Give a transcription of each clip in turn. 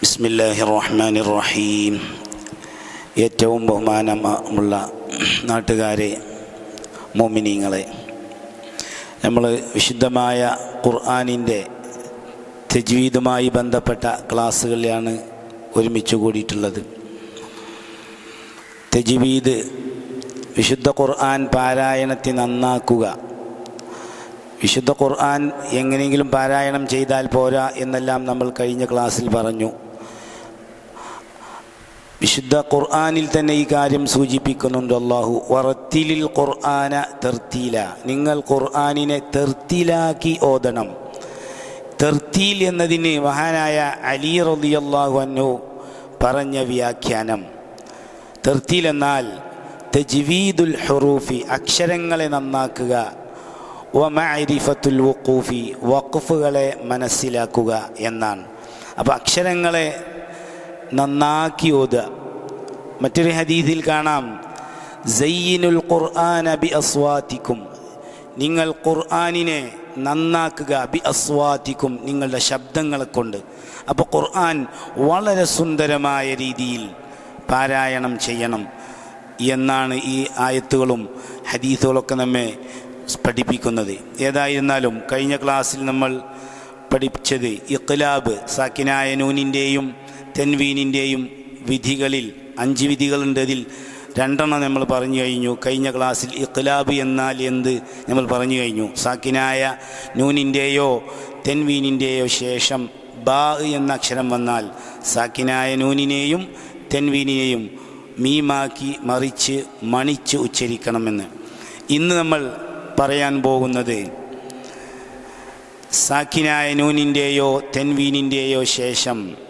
ബിസ്മില്ലാഹി റഹ്മാൻ റഹീം ഏറ്റവും ബഹുമാനമുള്ള നാട്ടുകാരെ മോമിനിങ്ങളെ നമ്മൾ വിശുദ്ധമായ ഖുർആാനിന്റെ തജ്വീദുമായി ബന്ധപ്പെട്ട ക്ലാസ്സുകളിലാണ് ഒരുമിച്ച് കൂടിയിട്ടുള്ളത്. തെജ്വീദ് വിശുദ്ധ ഖുർആൻ പാരായണത്തെ നന്നാക്കുക. വിശുദ്ധ ഖുർആൻ എങ്ങനെയെങ്കിലും പാരായണം ചെയ്താൽ പോരാ എന്നെല്ലാം നമ്മൾ കഴിഞ്ഞ ക്ലാസ്സിൽ പറഞ്ഞു. വിശുദ്ധ ഖുർആാനിൽ തന്നെ ഈ കാര്യം സൂചിപ്പിക്കുന്നുണ്ട്. അള്ളാഹു വറത്തിലിൽ ഖുർആന തെർത്തീല. നിങ്ങൾ ഖുർആാനിനെ തെർത്തിലാക്കി ഓതണം. തെർത്തീൽ എന്നതിന് മഹാനായ അലി റളിയല്ലാഹു അന്നു പറഞ്ഞ വ്യാഖ്യാനം. തെർത്തീൽ എന്നാൽ തജ്വീദുൽ ഹുറൂഫി അക്ഷരങ്ങളെ നന്നാക്കുക. വമഅരിഫത്തുൽ വഖൂഫി വഖഫുകളെ മനസ്സിലാക്കുക എന്നാണ്. അപ്പോൾ അക്ഷരങ്ങളെ നന്നാക്കി ഓതുക. മറ്റൊരു ഹദീസിൽ കാണാം സയ്യിനുൽ ഖുർആന ബി അസ്വാത്തിക്കും. നിങ്ങൾ ഖുർആാനിനെ നന്നാക്കുക ബി അസ്വാത്തിക്കും നിങ്ങളുടെ ശബ്ദങ്ങളെ കൊണ്ട് അപ്പോൾ ഖുർആൻ വളരെ സുന്ദരമായ രീതിയിൽ പാരായണം ചെയ്യണം എന്നാണ് ഈ ആയത്തുകളും ഹദീസുകളൊക്കെ നമ്മെ പഠിപ്പിക്കുന്നത്. ഏതായിരുന്നാലും കഴിഞ്ഞ ക്ലാസ്സിൽ നമ്മൾ പഠിപ്പിച്ചത് ഇഖ്ലാബ് സാക്കിനായ നൂനിന്റെയും തെൻവീനിന്റെയും വിധികളിൽ അഞ്ച് വിധികളുണ്ട് അതിൽ രണ്ടെണ്ണം നമ്മൾ പറഞ്ഞു കഴിഞ്ഞു. കഴിഞ്ഞ ക്ലാസ്സിൽ ഇഖ്ലാബ് എന്നാൽ എന്ത് നമ്മൾ പറഞ്ഞു കഴിഞ്ഞു. സാക്കിനായ നൂനിന്റെയോ തെൻവീനിന്റെയോ ശേഷം ബാ എന്ന അക്ഷരം വന്നാൽ സാക്കിനായ നൂനിനെയും തെൻവീനിനെയും മീമാക്കി മറിച്ച് മണിച്ച് ഉച്ചരിക്കണമെന്ന്. ഇന്ന് നമ്മൾ പറയാൻ പോകുന്നത് സാക്കിനായ നൂനിന്റെയോ തെൻവീനിന്റെയോ ശേഷം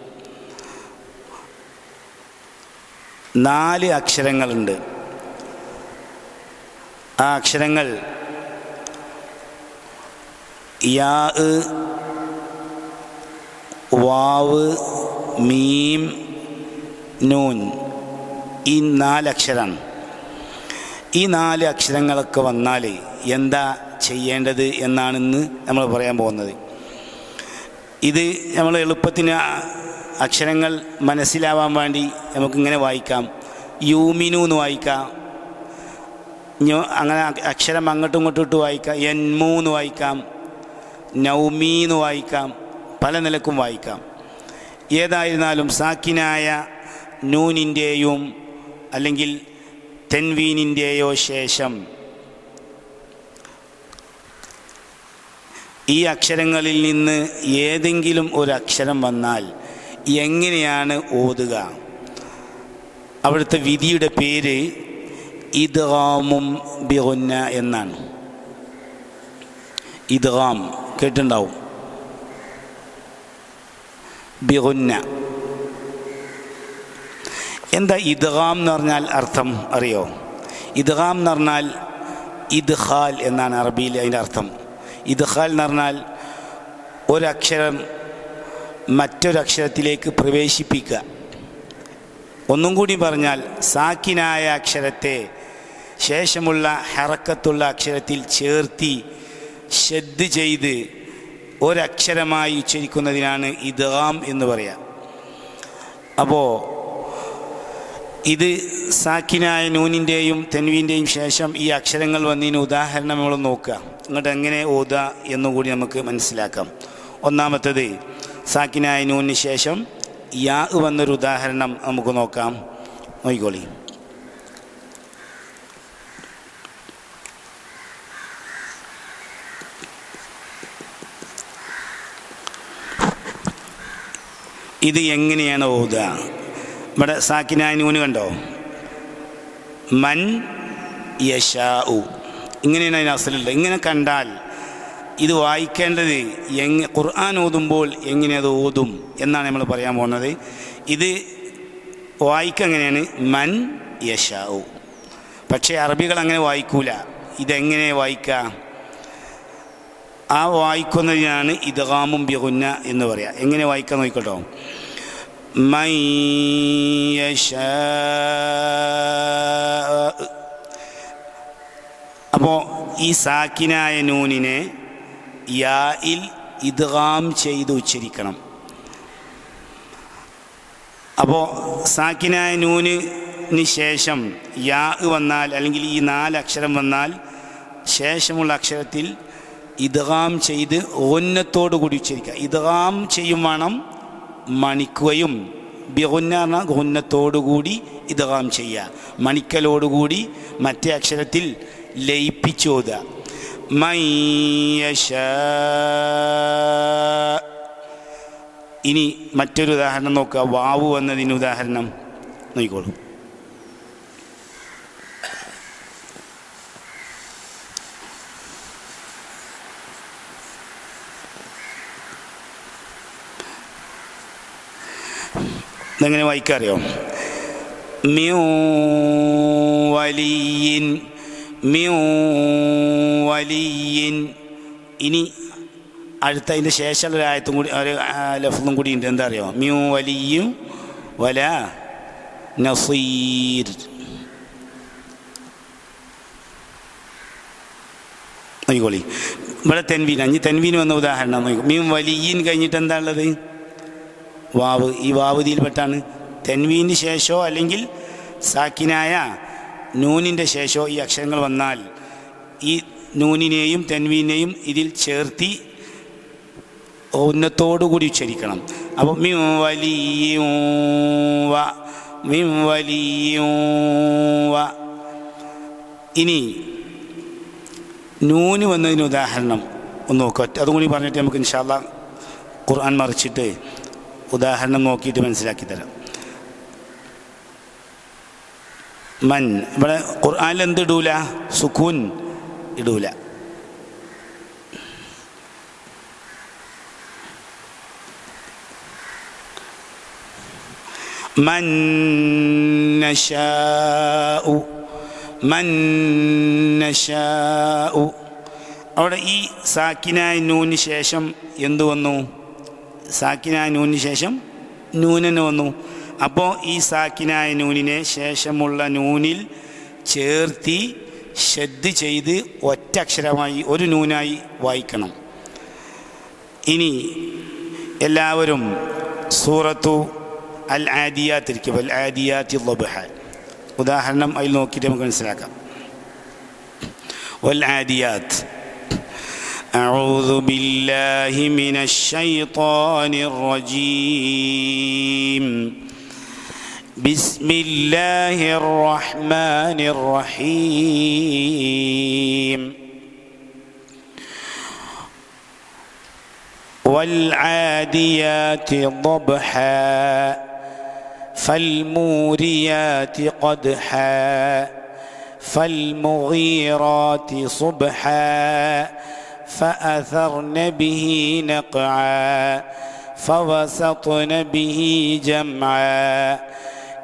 നാല് അക്ഷരങ്ങളുണ്ട്. ആ അക്ഷരങ്ങൾ യാ വാവ് മീം നൂൻ ഈ നാലക്ഷരമാണ് ഈ നാല് അക്ഷരങ്ങളൊക്കെ വന്നാൽ എന്താ ചെയ്യേണ്ടത് എന്നാണിന്ന് നമ്മൾ പറയാൻ പോകുന്നത്. ഇത് നമ്മൾ എളുപ്പത്തിന് അക്ഷരങ്ങൾ മനസ്സിലാവാൻ വേണ്ടി നമുക്കിങ്ങനെ വായിക്കാം. യൂമിനു എന്ന് വായിക്കാം അങ്ങനെ അക്ഷരം അങ്ങോട്ടും ഇങ്ങോട്ടും ഇട്ട് വായിക്കാം. എൻമൂ എന്ന് വായിക്കാം. നൗമി എന്ന് വായിക്കാം. പല നിലക്കും വായിക്കാം. ഏതായിരുന്നാലും സാക്കിനായ നൂനിന്റെയും അല്ലെങ്കിൽ തെൻവീനിന്റെയോ ശേഷം ഈ അക്ഷരങ്ങളിൽ നിന്ന് ഏതെങ്കിലും ഒരു അക്ഷരം വന്നാൽ എങ്ങനെയാണ് ഓതുക? അവിടുത്തെ വിധിയുടെ പേര് ഇദ്ഗാമും ബിഹുന്ന എന്നാണ്. ഇദ്ഗാം കേട്ടിട്ടുണ്ടാവും. ബിഹുന്ന എന്താ ഇദ്ഗാം എന്ന് പറഞ്ഞാൽ അർത്ഥം അറിയോ? ഇദ്ഗാം എന്ന് പറഞ്ഞാൽ ഇദ്ഖാൽ എന്നാണ് അറബിയിൽ അതിന്റെ അർത്ഥം. ഇദ്ഖാൽ എന്ന് പറഞ്ഞാൽ ഒരക്ഷരം മറ്റൊരക്ഷരത്തിലേക്ക് പ്രവേശിപ്പിക്കുക. ഒന്നും കൂടി പറഞ്ഞാൽ സാക്കിനായ അക്ഷരത്തെ ശേഷമുള്ള ഹറക്കത്തുള്ള അക്ഷരത്തിൽ ചേർത്തി ശ്രദ്ധ ചെയ്ത് ഒരക്ഷരമായി ഉച്ചരിക്കുന്നതിനാണ് ഇദ്ഗാം എന്ന് പറയാം. അപ്പോൾ ഇത് സാക്കിനായ നൂനിന്റെയും തെൻവീന്റെയും ശേഷം ഈ അക്ഷരങ്ങൾ വന്നതിന് ഉദാഹരണം നമ്മൾ നോക്കുക. എന്നിട്ട് എങ്ങനെ ഓതുക എന്നുകൂടി നമുക്ക് മനസ്സിലാക്കാം. ഒന്നാമത്തത് സാക്കിനായ നൂനിന് ശേഷം യാ വന്നൊരു ഉദാഹരണം നമുക്ക് നോക്കാം. നോയിക്കോളി ഇത് എങ്ങനെയാണ് ഓതുക? ഇവിടെ സാക്കിനായ നൂന് കണ്ടോ? മൻ യഷാഉ ഇങ്ങനെയാണ് അതിന് അസലുള്ളത്. ഇങ്ങനെ കണ്ടാൽ ഇത് വായിക്കേണ്ടത് എങ് ഖുർആൻ ഓതുമ്പോൾ എങ്ങനെ അത് ഓതും എന്നാണ് നമ്മൾ പറയാൻ പോകുന്നത്. ഇത് വായിക്കെങ്ങനെയാണ് മൻ യശാവു പക്ഷേ അറബികൾ അങ്ങനെ വായിക്കൂല. ഇതെങ്ങനെ വായിക്കുക ആ വായിക്കുന്നതിനാണ് ഇദ്ഗാമും ബിഹുന്ന എന്ന് പറയുക എങ്ങനെ വായിക്കാൻ നോക്കട്ടോ മൈ അപ്പോൾ ഈ സാക്കിനായ നൂനിനെ യായിൽ ഇദ്ഗാം ചെയ്ത് ഉച്ചരിക്കണം. അപ്പോൾ സാക്കിനായ നൂനിന് ശേഷം യാ വന്നാൽ അല്ലെങ്കിൽ ഈ നാല് അക്ഷരം വന്നാൽ ശേഷമുള്ള അക്ഷരത്തിൽ ഇദ്ഗാം ചെയ്ത് ഓന്നത്തോടു കൂടി ഉച്ചരിക്കുക. ഇദ്ഗാം ചെയ്യും വേണം മണിക്കുകയും ബിഹുന്ന പറഞ്ഞാൽ ഗുന്നത്തോടുകൂടി ഇദ്ഗാം ചെയ്യുക. മണിക്കലോടുകൂടി മറ്റേ അക്ഷരത്തിൽ ലയിപ്പിച്ചോതുക മയ്യശ ഇനി മറ്റൊരു ഉദാഹരണം നോക്കുക. വാവ് എന്നതിന് ഉദാഹരണം നോക്കിക്കോളൂ. ഇതെങ്ങനെ വായിക്കാറിയോ? മ്യൂ വലിയിൻ വലിയിൻ. ഇനി അടുത്ത അതിന്റെ ശേഷമുള്ള ഒരായത്തും കൂടി ഒരു ലഫ്ലും കൂടി ഉണ്ട്. എന്താ അറിയോ മ്യൂ വലിയും വല നസീർ. നോക്കിക്കോളി. ഇവിടെ തെൻവീൻ അഞ്ഞ് തെൻവീൻ വന്ന ഉദാഹരണം നോക്കി. മീൻ വലിയൻ കഴിഞ്ഞിട്ട് എന്താ ഉള്ളത്? വാവ്. ഈ വാവുതിയിൽപ്പെട്ടാണ് തെൻവീന് ശേഷമോ അല്ലെങ്കിൽ സാക്കിനായ നൂനിന്റെ ശേഷം ഈ അക്ഷരങ്ങൾ വന്നാൽ ഈ നൂനിനെയും തെൻവീനെയും ഇതിൽ ചേർത്തി ഉന്നത്തോടുകൂടി ഉച്ചരിക്കണം. അപ്പോൾ മിം വലിയ മിം വ. ഇനി നൂന് വന്നതിന് ഉദാഹരണം ഒന്ന് നോക്കുക അതും കൂടി പറഞ്ഞിട്ട് നമുക്ക് ഇൻഷാല്ല ഖുർആൻ മറിച്ചിട്ട് ഉദാഹരണം നോക്കിയിട്ട് മനസ്സിലാക്കി തരാം. മൻ. ഇവിടെ ഖുർആാനിൽ എന്ത് ഇടൂല? സുഖൂൻ ഇടൂല. മൻ നശാഉ അവിടെ ഈ സാക്കിനായ നൂന് ശേഷം എന്തു വന്നു? സാക്കിനായ നൂന് ശേഷം നൂനന് വന്നു. അപ്പോൾ ഈ സാക്കിനായ നൂനിനെ ശേഷമുള്ള നൂനിൽ ചേർത്തി ശ്രദ്ധ ചെയ്ത് ഒറ്റ അക്ഷരമായി ഒരു നൂനായി വായിക്കണം ഇനി എല്ലാവരും സൂറത്തു അൽ ആദിയാത്തിരിക്കും അൽ ആദിയാത്തി ലബഹ ഉദാഹരണം അതിൽ നോക്കിയിട്ട് നമുക്ക് മനസ്സിലാക്കാം വൽ ആദിയാത്ത് أعوذ بالله من الشيطان الرجيم بسم الله الرحمن الرحيم. والعاديات ضبحا فالموريات قدحا فالمغيرات صبحا فأثرن به نقعا فوسطن به جمعا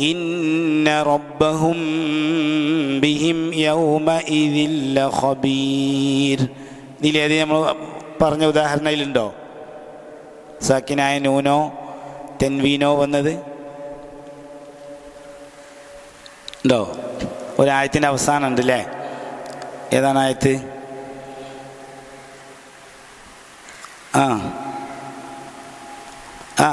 إن ربهم بهم يومئذ لخبير ഇതിലേത് നമ്മൾ പറഞ്ഞ ഉദാഹരണം ഇതിലുണ്ടോ സാക്കിനായ നൂനോ തെൻവീനോ വന്നത് ഉണ്ടോ ഒരായത്തിൻ്റെ അവസാനം ഉണ്ട് അല്ലേ ഏതാണ് ആയത്ത് ആ ആ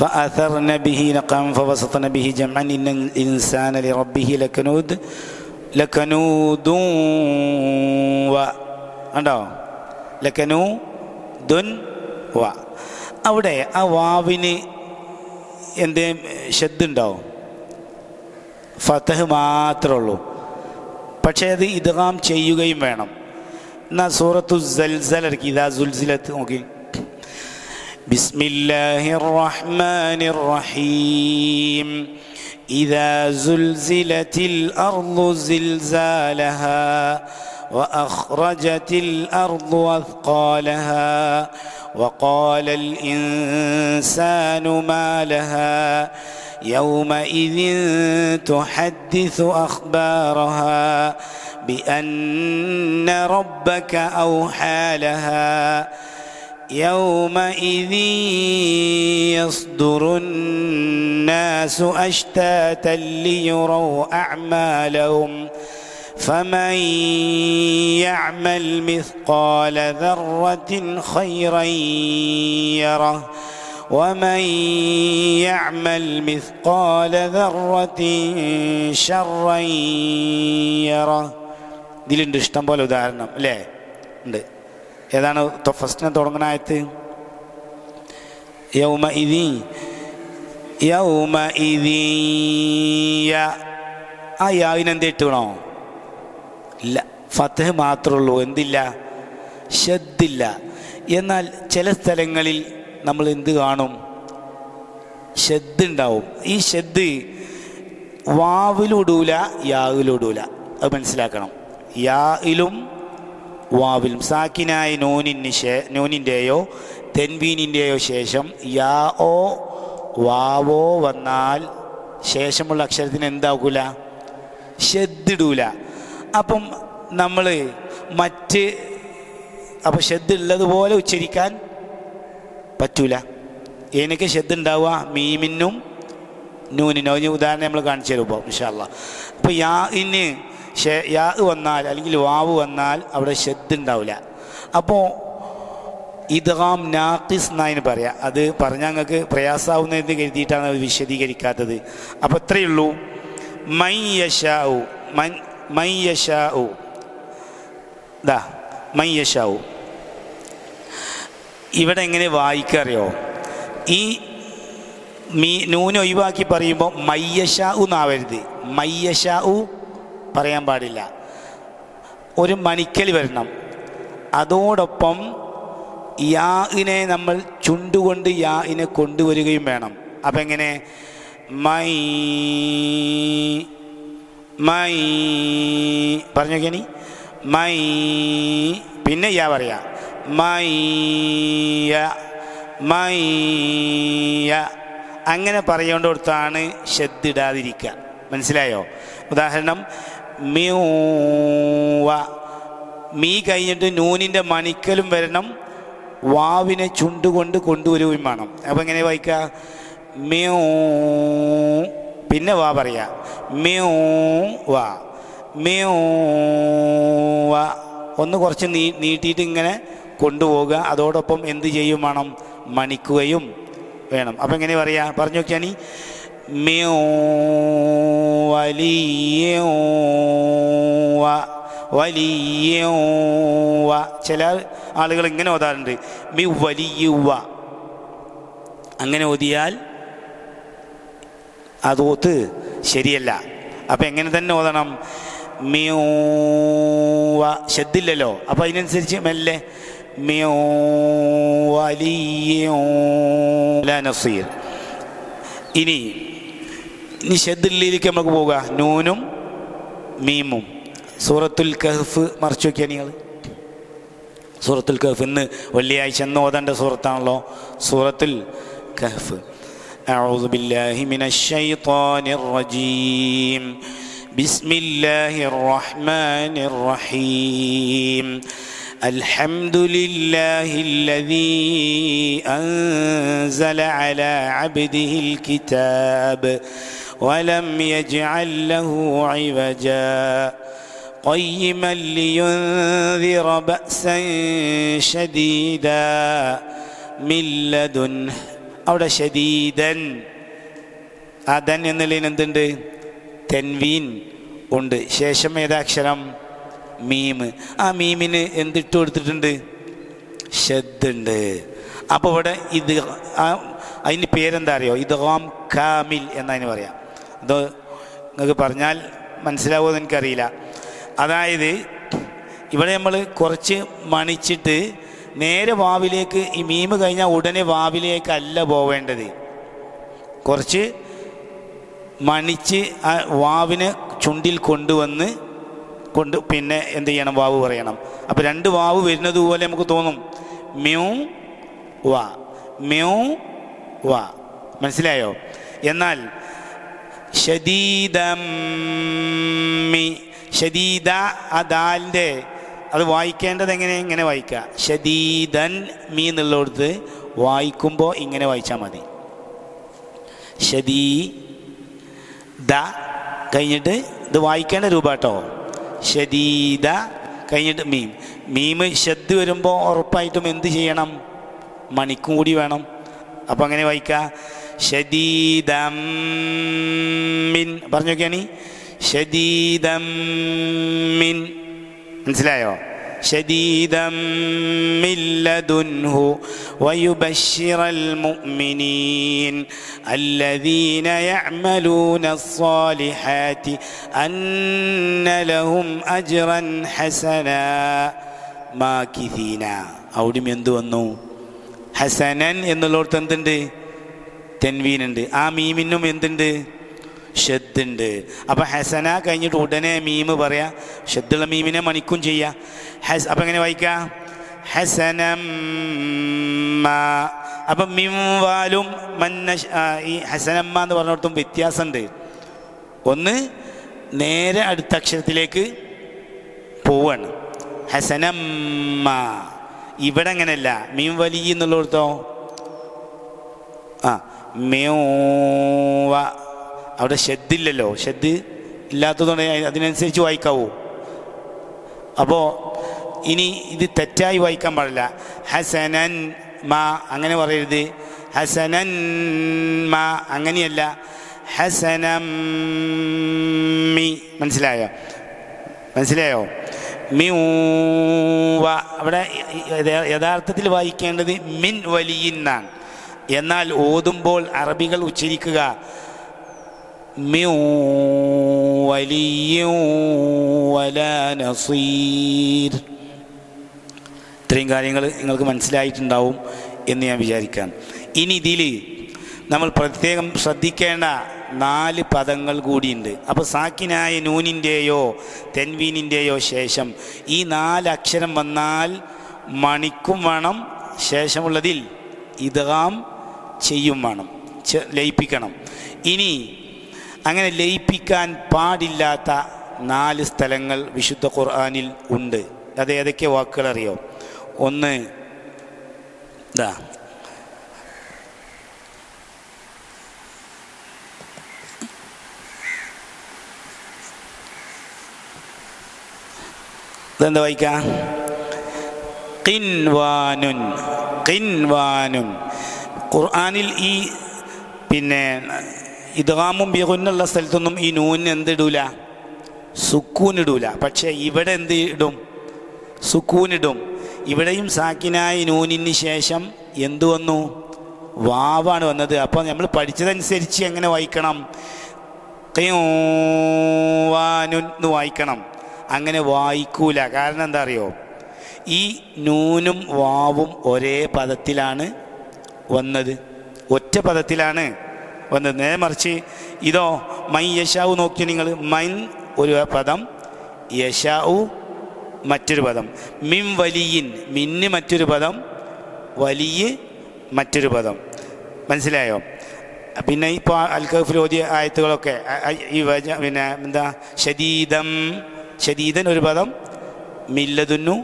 فأثرن به نقعا فوسطن به جمعا إن الإنسان لربه لكنود لكنود و ഉണ്ടോ ലക്കനു ദുൻ വ അവിടെ ആ വാവിന് എന്തേ ശബ്ദുണ്ടോ ഫതഹ് മാത്രമേ ഉള്ളൂ പക്ഷേ അത് ഇദ്ഗാം ചെയ്യുകയും വേണം എന്നാൽ സൂറത്തു സൽസൽ ഇറക്കി ഇതാ സുൽസിലത്ത് നോക്കി بسم الله الرحمن الرحيم. إذا زلزلت الأرض زلزالها وأخرجت الأرض أثقالها وقال الإنسان ما لها يومئذ تحدث أخبارها بأن ربك أوحى لها يومئذ يصدر الناس أشتاتا ليروا أعمالهم فمن يعمل مثقال ذرة خيرا يره ومن يعمل مثقال ذرة شرا يره ഇതിലുണ്ട് ഇഷ്ടം പോലെ ഉദാഹരണം അല്ലേ ഉണ്ട് ഏതാണ് ഫസ്റ്റിനെ തുടങ്ങുന്ന ആയത്ത് യൗമ ഇതി യൗമ ഇതീയ ആ യാവിനെന്ത് ഇട്ടുകണോ ഇല്ല ഫത്തഹ് മാത്രമേ ഉള്ളൂ. എന്തില്ല? ഷദ്ദില്ല. എന്നാൽ ചില സ്ഥലങ്ങളിൽ നമ്മൾ എന്ത് കാണും? ഷദ് ഉണ്ടാവും. ഈ ഷദ് വാവിലൂടൂല യാവിലൂടൂല അത് മനസ്സിലാക്കണം. യായിലും വാവിലും സാക്കിനായ നൂനിന് ശേ നൂനിന്റെയോ തെൻവീനിന്റെയോ ശേഷം യാ ഓ വാവോ വന്നാൽ ശേഷമുള്ള അക്ഷരത്തിന് എന്താകൂല? ഷെദ്ദിടൂല. അപ്പം നമ്മൾ മറ്റ് അപ്പോൾ ഷെദ് ഉള്ളതുപോലെ ഉച്ചരിക്കാൻ പറ്റൂല. എനിക്ക് ഷെദ് ഉണ്ടാവുക? മീമിനും നൂനിനും. ഉദാഹരണം നമ്മൾ കാണിച്ചു തരും ഇപ്പോൾ ഇൻഷാല്ല അപ്പോൾ യാ ഇന് ഷെ യാ വന്നാൽ അല്ലെങ്കിൽ വാവ് വന്നാൽ അവിടെ ഷെദ് ഉണ്ടാവില്ല. അപ്പോൾ ഇദ്ഗാം നാഖിസ് എന്നതിന് പറയാം. അത് പറഞ്ഞാൽ ഞങ്ങൾക്ക് പ്രയാസാവുന്നതെന്ന് കരുതിയിട്ടാണ് അത് വിശദീകരിക്കാത്തത്. അപ്പോൾ ഇത്രയേ ഉള്ളൂ. മൈ യശാവു മൻ മൈ യശാവു ദാ മൈ യശാവു ഇവിടെ എങ്ങനെ വായിക്കറിയോ? ഈ മീ നൂന് ഒഴിവാക്കി പറയുമ്പോൾ മയ്യഷാവു എന്നാവരുത്. മയ്യഷാവു പറയാൻ പാടില്ല. ഒരു മണിക്കലി വരണം. അതോടൊപ്പം യാഇനെ നമ്മൾ ചുണ്ടുകൊണ്ട് യാഇനെ കൊണ്ടുവരികയും വേണം. അപ്പം എങ്ങനെ? മൈ മൈ പറഞ്ഞു നോക്കിയാനി മൈ പിന്നെ യാ പറയാ. മൈ മൈ അങ്ങനെ പറയേണ്ട കൊടുത്താണ് ശ്രദ്ധിടാതിരിക്കുക മനസ്സിലായോ? ഉദാഹരണം മ്യൂവ മീ കഴിഞ്ഞിട്ട് നൂനിന്റെ മണിക്കലും വരണം. വാവിനെ ചുണ്ടുകൊണ്ട് കൊണ്ടുവരുകയും വേണം. അപ്പം എങ്ങനെ വായിക്കുക? മ്യൂ പിന്നെ വാ പറയാ. മ്യൂ വാ. വാ. ഒന്ന് കുറച്ച് നീ നീട്ടിയിട്ട് ഇങ്ങനെ കൊണ്ടുപോവുക. അതോടൊപ്പം എന്ത് ചെയ്യും വേണം? മണിക്കുകയും വേണം. അപ്പം എങ്ങനെ പറയാ? പറഞ്ഞു നോക്കിയാണി ചില ആളുകൾ ഇങ്ങനെ ഓതാറുണ്ട്. മി വലിയ അങ്ങനെ ഓതിയാൽ അത് ഓത്ത് ശരിയല്ല. അപ്പം എങ്ങനെ തന്നെ ഓതണം? മ്യൂവ ശബ്ദില്ലല്ലോ. അപ്പം അതിനനുസരിച്ച് മെല്ലെ. മ്യൂ വലിയ നസീർ. ഇനി ഇനി ഷെദ്ദില്ലിലേക്ക് നമുക്ക് പോവുക നൂനും മീമും സൂറത്തുൽ കഹഫ് മറിച്ചു നോക്കിയാൽ നിങ്ങൾ സൂറത്തുൽ കഹഫ് ഇന്ന് വെള്ളിയാഴ്ച എന്ന് ഓതേണ്ട സൂറത്താണല്ലോ സൂറത്തുൽ കഹഫ് أعوذ بالله من الشيطان الرجيم بسم الله الرحمن الرحيم الحمد لله الذي أنزل على عبده الكتاب ولم يجعل له عوجا قيما لينذر بأسا شديدا من لدنه അവിടെ ഷദീദൻ ആ ദൻ എന്നുള്ളതിന് എന്തുണ്ട് തെൻവീൻ ഉണ്ട് ശേഷം ഏതാക്ഷരം മീം ആ മീമിന് എന്തിട്ട് കൊടുത്തിട്ടുണ്ട് ഷദ്ദുണ്ട് അപ്പോൾ ഇവിടെ ഇത് ആ അതിന് പേരെന്താ അറിയോ ഇദ്ഗാം കാമിൽ എന്നതിന് പറയാം അത് നിങ്ങൾക്ക് പറഞ്ഞാൽ മനസ്സിലാവുമെന്ന് എനിക്കറിയില്ല. അതായത് ഇവിടെ നമ്മൾ കുറച്ച് മണിച്ചിട്ട് നേരെ വാവിലേക്ക് ഈ മീമ് കഴിഞ്ഞാൽ ഉടനെ വാവിലേക്കല്ല പോവേണ്ടത്. കുറച്ച് മണിച്ച് ആ വാവിനെ ചുണ്ടിൽ കൊണ്ടുവന്ന് കൊണ്ട് പിന്നെ എന്ത് ചെയ്യണം വാവ് പറയണം. അപ്പോൾ രണ്ട് വാവ് വരുന്നത് പോലെ നമുക്ക് തോന്നും. മ്യൂ വാ മ്യൂ വാ. മനസ്സിലായോ? എന്നാൽ ഷദീദമ്മി ഷദീദ ആ ദാലിന്റെ അത് വായിക്കേണ്ടത് എങ്ങനെ? ഇങ്ങനെ വായിക്കുക ഷദീദൻ മീ എന്നുള്ളിടത്ത് വായിക്കുമ്പോൾ ഇങ്ങനെ വായിച്ചാൽ മതി. ഷദീ ദ കഴിഞ്ഞിട്ട് ഇത് വായിക്കേണ്ട രൂപ കേട്ടോ ഷദീദ കഴിഞ്ഞിട്ട് മീം. മീം ഷദ് വരുമ്പോൾ ഉറപ്പായിട്ടും എന്ത് ചെയ്യണം? മണിക്കും കൂടി വേണം. അപ്പോൾ അങ്ങനെ വായിക്കുക ഷദീദം മിൻ പറഞ്ഞു നോക്കിയാണി ഷദീദം മിൻ മനസ്സിലായോ شديدا من لدنه ويبشر المؤمنين الذين يعملون الصالحات أن لهم أجرا حسنا മാക്കിഥീന അവിടെയും എന്ത് വന്നു ഹസനൻ എന്നുള്ളടത്ത് എന്തുണ്ട് തെൻവീനുണ്ട്. ആ മീമിനും എന്തുണ്ട്? ഷെദ്ദുണ്ട്. അപ്പം ഹസന കഴിഞ്ഞിട്ട് ഉടനെ മീമ് പറയാ ഷെദ്ദുള്ള മീമിനെ മണിക്കും ചെയ്യാം. ഹസ് അപ്പം എങ്ങനെ വായിക്കാം? ഹസനം അപ്പം മിംവാലും മന്ന ഈ ഹസനമ്മ എന്ന് പറഞ്ഞിടത്തും വ്യത്യാസമുണ്ട് ഒന്ന് നേരെ അടുത്ത അക്ഷരത്തിലേക്ക് പോവാണ്. ഹസനമ്മ ഇവിടെ അങ്ങനെയല്ല മീം വലിയ എന്നുള്ളിടത്തോ? ആ മേവ അവിടെ ഷെദ്ദില്ലല്ലോ ഷെദ് ഇല്ലാത്തതുകൊണ്ട് അതിനനുസരിച്ച് വായിക്കാവൂ. അപ്പോൾ ഇനി ഇത് തെറ്റായി വായിക്കാൻ പാടില്ല. ഹസനൻ മാ അങ്ങനെ പറയരുത്. ഹസനൻ മാ അങ്ങനെയല്ല. ഹസനം മി. മനസ്സിലായോ? മനസ്സിലായോ? മിവ അവിടെ യഥാർത്ഥത്തിൽ വായിക്കേണ്ടത് മിൻ വലിയിന്നാണ് എന്നാൽ ഓതുമ്പോൾ അറബികൾ ഉച്ചരിക്കുക. ഇത്രയും കാര്യങ്ങൾ നിങ്ങൾക്ക് മനസ്സിലായിട്ടുണ്ടാവും എന്ന് ഞാൻ വിചാരിക്കാം. ഇനി ഇതിൽ നമ്മൾ പ്രത്യേകം ശ്രദ്ധിക്കേണ്ട നാല് പദങ്ങൾ കൂടിയുണ്ട്. അപ്പോൾ സാക്കിനായ നൂനിന്റെയോ തെൻവീനിന്റെയോ ശേഷം ഈ നാല് അക്ഷരം വന്നാൽ മണിക്കും വേണം ശേഷമുള്ളതിൽ ഇതാം ചെയ്യും വേണം ലയിപ്പിക്കണം. ഇനി അങ്ങനെ ലയിപ്പിക്കാൻ പാടില്ലാത്ത നാല് സ്ഥലങ്ങൾ വിശുദ്ധ ഖുർആാനിൽ ഉണ്ട്. അത് ഏതൊക്കെ വാക്കുകൾ അറിയോ? ഒന്ന് ഇതാ ഇതെന്താ വായിക്കാം? ഖുർആനിൽ ഈ പിന്നെ ഇദ്ഗാമും ബിഹുന്നുള്ള സ്ഥലത്തൊന്നും ഈ നൂന് എന്തിടൂല? സുക്കൂനിടൂല. പക്ഷേ ഇവിടെ എന്ത് ഇടും സുക്കൂനിടും. ഇവിടെയും സാക്കിനായ നൂനിന് ശേഷം എന്തു വന്നു? വാവാണ് വന്നത്. അപ്പോൾ നമ്മൾ പഠിച്ചതനുസരിച്ച് എങ്ങനെ വായിക്കണം? എന്ന് വായിക്കണം. അങ്ങനെ വായിക്കൂല. കാരണം എന്താ അറിയോ? ഈ നൂനും വാവും ഒരേ പദത്തിലാണ് വന്നത്. ഒറ്റ പദത്തിലാണ് വന്നത്. നേരെ മറിച്ച് ഇതോ മൈ യശാവു നോക്കി നിങ്ങൾ? മൈൻ ഒരു പദം യശാവു മറ്റൊരു പദം. മിം വലിയിൻ മിന്ന് മറ്റൊരു പദം വലിയ മറ്റൊരു പദം. മനസ്സിലായോ? പിന്നെ ഇപ്പോൾ അൽക്കഫിൽ ഓതിയ ആയത്തുകളൊക്കെ ഈ വജ പിന്നെ എന്താ? ശരീതം ശരീതൻ ഒരു പദം മില്ലതുന്നു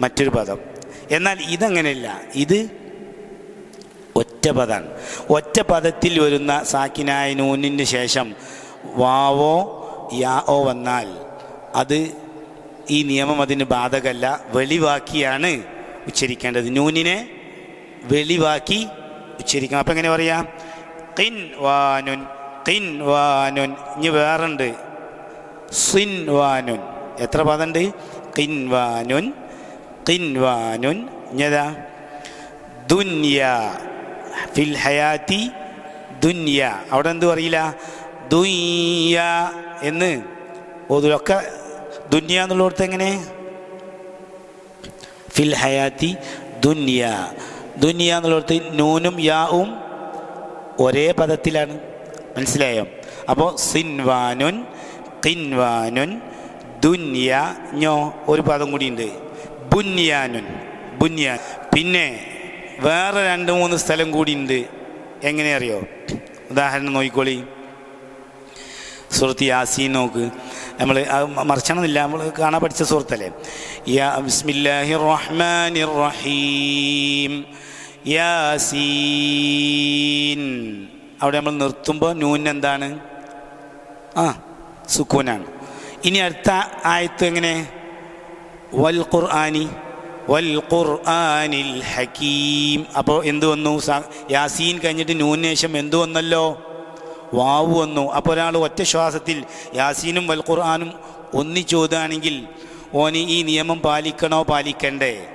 മറ്റൊരു പദം. എന്നാൽ ഇതങ്ങനെയല്ല. ഇത് ഒറ്റ പദമാണ് ഒറ്റ പദത്തിൽ വരുന്ന സാക്കിനായ നൂനിന് ശേഷം വാവോ യാ ഓ വന്നാൽ അത് ഈ നിയമം അതിന് ബാധകല്ല. വെളിവാക്കിയാണ് ഉച്ചരിക്കേണ്ടത്. നൂനിനെ വെളിവാക്കി ഉച്ചരിക്കണം. അപ്പം എങ്ങനെ പറയാം? കിൻ വാനുൻ കിൻ വാനുൻ ഇനി വേറുണ്ട്. സിൻ വാനുൻ എത്ര പദമുണ്ട് കിൻ വാനുൻ കിൻ വാനുൻ ഇഞ്ഞതാ ദുന്യ. ഫിൽ ഹയാത്തി ദുന്യ. അവിടെ എന്തു പറയില്ല? ദുയ്യ എന്ന്. ഓതിലൊക്കെ ദുന്യ എന്നുള്ളിടത്ത് എങ്ങനെ? ഫിൽ ഹയാത്തി ദുന്യ. ദുന്യ എന്നുള്ളിടത്ത് നൂനും യാവും ഒരേ പദത്തിലാണ്. മനസ്സിലായോ? അപ്പോൾ സിൻവാനുൻ കിൻവാനുൻ ദുന്യ ഞോ ഒരു പദം കൂടിയുണ്ട്. ബുന്യാനുൻ ബുന്യാൻ. പിന്നെ വേറെ രണ്ട് മൂന്ന് സ്ഥലം കൂടി ഉണ്ട്. എങ്ങനെ അറിയോ ഉദാഹരണം നോക്കിക്കോളി. സുഹൃത്ത് യാസീൻ നോക്ക്. നമ്മൾ മറിച്ചണമെന്നില്ല നമ്മൾ കാണാൻ പഠിച്ച സുഹൃത്തല്ലേ? യാ ബിസ്മില്ലാഹി റഹ്മാനി റഹീം യാസീൻ. അവിടെ നമ്മൾ നിർത്തുമ്പോൾ നൂൻ എന്താണ്? ആ സുക്കൂനാണ്. ഇനി അടുത്ത ആയത്ത് എങ്ങനെ? വൽ ഖുർആാനി. വൽ ഖുർആനിൽ ഹക്കീം അപ്പോൾ എന്തു വന്നു? യാസീൻ കഴിഞ്ഞിട്ട് നൂന് എന്തു വന്നല്ലോ? വാവ് വന്നു. അപ്പോൾ ഒരാൾ ഒറ്റ ശ്വാസത്തിൽ യാസീനും വൽ ഖുർആാനും ഒന്നിച്ചോതുകയാണെങ്കിൽ ഓന് ഈ നിയമം പാലിക്കണോ? പാലിക്കണ്ടേ.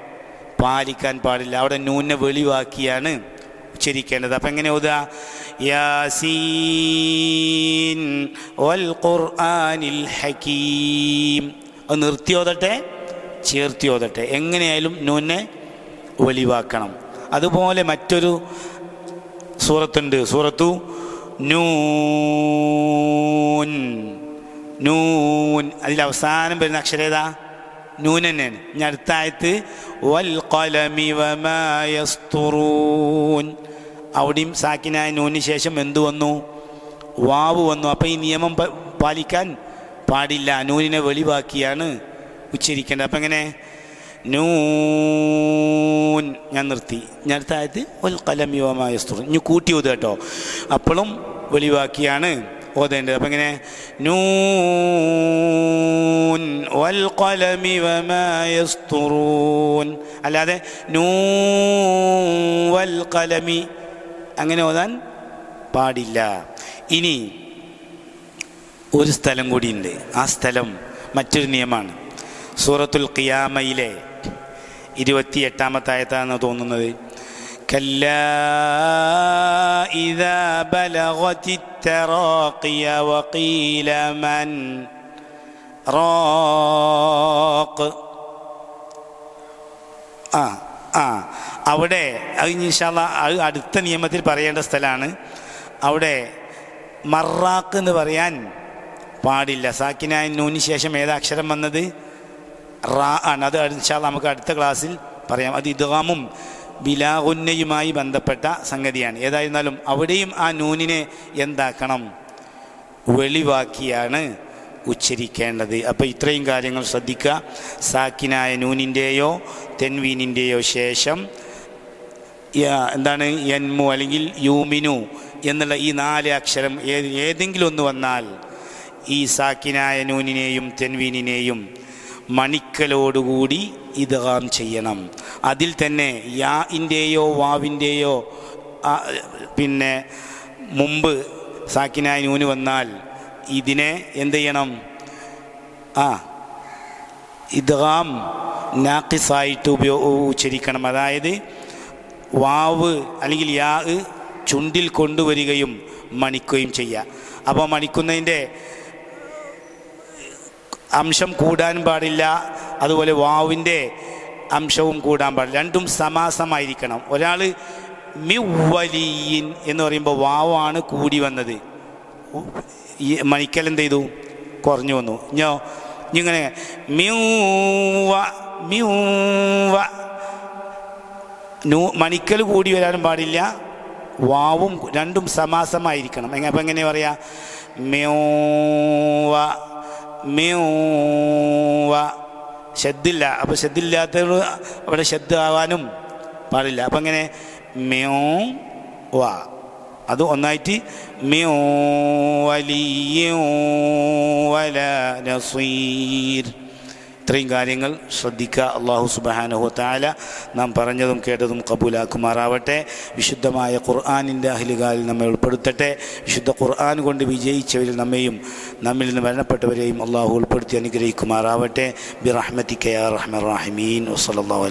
പാലിക്കാൻ പാടില്ല. അവിടെ നൂനെ വെളിവാക്കിയാണ് ഉച്ചരിക്കേണ്ടത്. അപ്പം എങ്ങനെ ഓതുക യാസീൻ വൽ ഖുർആനിൽ ഹക്കീം അത് നിർത്തി ഓതട്ടെ. ചേർത്തി ഓതട്ടെ. എങ്ങനെയായാലും നൂനെ ഒലിവാക്കണം അതുപോലെ മറ്റൊരു സൂറത്തുണ്ട്. സൂറത്തു നൂൻ. നൂൻ. അതിൽ അവസാനം വരുന്ന അക്ഷരേതാ നൂൻ തന്നെയാണ്. ഇനി അടുത്ത വൽ ഖലമി വമാ യസ്തുറൂൻ. അവിടെയും സാക്കിനായ നൂന് ശേഷം എന്തു വന്നു? വാവ് വന്നു. അപ്പം ഈ നിയമം പാലിക്കാൻ പാടില്ല. നൂനിനെ വെളിവാക്കിയാണ് ഉച്ചരിക്കേണ്ടത് അപ്പം എങ്ങനെ? നൂൻ. ഞാൻ നിർത്തി. ഞാൻ അടുത്തായത് ഒരു കലം യുവമായ വമാ യസ്തുറൂൻ ഇനി കൂട്ടി ഓത് കേട്ടോ. അപ്പോഴും വെളിവാക്കിയാണ് ഓതേണ്ടത്. അപ്പം എങ്ങനെ? നൂൻ. വൽ അല്ലാതെ നൂ വൽ ഖലമി. അങ്ങനെ ഓതാൻ പാടില്ല. ഇനി ഒരു സ്ഥലം കൂടിയുണ്ട് ആ സ്ഥലം മറ്റൊരു നിയമമാണ്. സൂറത്തുൽ ഖിയാമയിലെ ഇരുപത്തി എട്ടാമത്തെ ആയത്താണെന്ന് തോന്നുന്നത് كلا إذا بلغت التراقي وقيل من راق ആ ആ അവിടെ അത് ഇൻഷാല്ല അത് അടുത്ത നിയമത്തിൽ പറയേണ്ട സ്ഥലമാണ് അവിടെ മറാക്ക് എന്ന് പറയാൻ പാടില്ല സാക്കിനായ നൂന് ശേഷം ഏതാ അക്ഷരം വന്നത് റാ ആണ് അത് ഇൻഷാല്ല നമുക്ക് അടുത്ത ക്ലാസ്സിൽ പറയാം. അത് ഇദ്ഗാമും ബിലാഗുന്നയുമായി ബന്ധപ്പെട്ട സംഗതിയാണ്. ഏതായിരുന്നാലും അവിടെയും ആ നൂനിനെ എന്താക്കണം? വെളിവാക്കിയാണ് ഉച്ചരിക്കേണ്ടത്. അപ്പോൾ ഇത്രയും കാര്യങ്ങൾ ശ്രദ്ധിക്കുക. സാക്കിനായ നൂനിന്റെയോ തെൻവീനിന്റെയോ ശേഷം എന്താണ് യന്മു അല്ലെങ്കിൽ യൂമിനു എന്നുള്ള ഈ നാല് അക്ഷരം ഏതെങ്കിലും ഒന്ന് വന്നാൽ ഈ സാക്കിനായ നൂനിനെയും തെൻവീനിനെയും മണിക്കലോടുകൂടി ഇദ്ഗാം ചെയ്യണം. അതിൽ തന്നെ യാഇന്റെയോ വാവിന്റെയോ പിന്നെ മുമ്പ് സാക്കിനായ നൂന് വന്നാൽ ഇതിനെ എന്ത് ചെയ്യണം? ആ ഇദ്ഗാം നാക്കിസായിട്ട് ഉപയോ ഉച്ചരിക്കണം. അതായത് വാവ് അല്ലെങ്കിൽ യാ ചുണ്ടിൽ കൊണ്ടുവരികയും മണിക്കുകയും ചെയ്യുക. അപ്പോൾ മണിക്കുന്നതിന്റെ അംശം കൂടാനും പാടില്ല. അതുപോലെ വാവിന്റെ അംശവും കൂടാൻ പാടില്ല. രണ്ടും സമാസമായിരിക്കണം. ഒരാൾ മിവലീൻ എന്ന് പറയുമ്പോൾ വാവാണ് കൂടി വന്നത്. മണിക്കൽ എന്ത് ചെയ്തു? കുറഞ്ഞു വന്നു. ഞോ ഇങ്ങനെ മ്യൂവ മ്യൂവ നൂ മണിക്കൽ കൂടി വരാനും പാടില്ല. വാവും രണ്ടും സമാസമായിരിക്കണം. അപ്പം എങ്ങനെ പറയാ? മ്യൂവ മ്യൂവ. ശബ്ദില്ല അപ്പോൾ ശബ്ദില്ലാത്തത് അവിടെ ശബ്ദ ആവാനും പാടില്ല. അപ്പം അങ്ങനെ മ്യൂ വ അത് ഒന്നായിട്ട് മ്യൂ വലിയ വല നസീർ. ഇത്രയും കാര്യങ്ങൾ ശ്രദ്ധിക്കുക അള്ളാഹു സുബഹാനഹു താല നാം പറഞ്ഞതും കേട്ടതും കബൂലാക്കുമാറാവട്ടെ. വിശുദ്ധമായ ഖുർആാനിന്റെ അഹ്ലുകാലിൽ നമ്മെ ഉൾപ്പെടുത്തട്ടെ. വിശുദ്ധ ഖുർആൻ കൊണ്ട് വിജയിച്ചവരിൽ നമ്മെയും നമ്മിൽ നിന്ന് മരണപ്പെട്ടവരെയും അള്ളാഹു ഉൾപ്പെടുത്തി അനുഗ്രഹിക്കുമാറാവട്ടെ. ബിറഹ്മത്തിക്കയ റഹ്മർ റാഹിമീൻ വസ്ലാ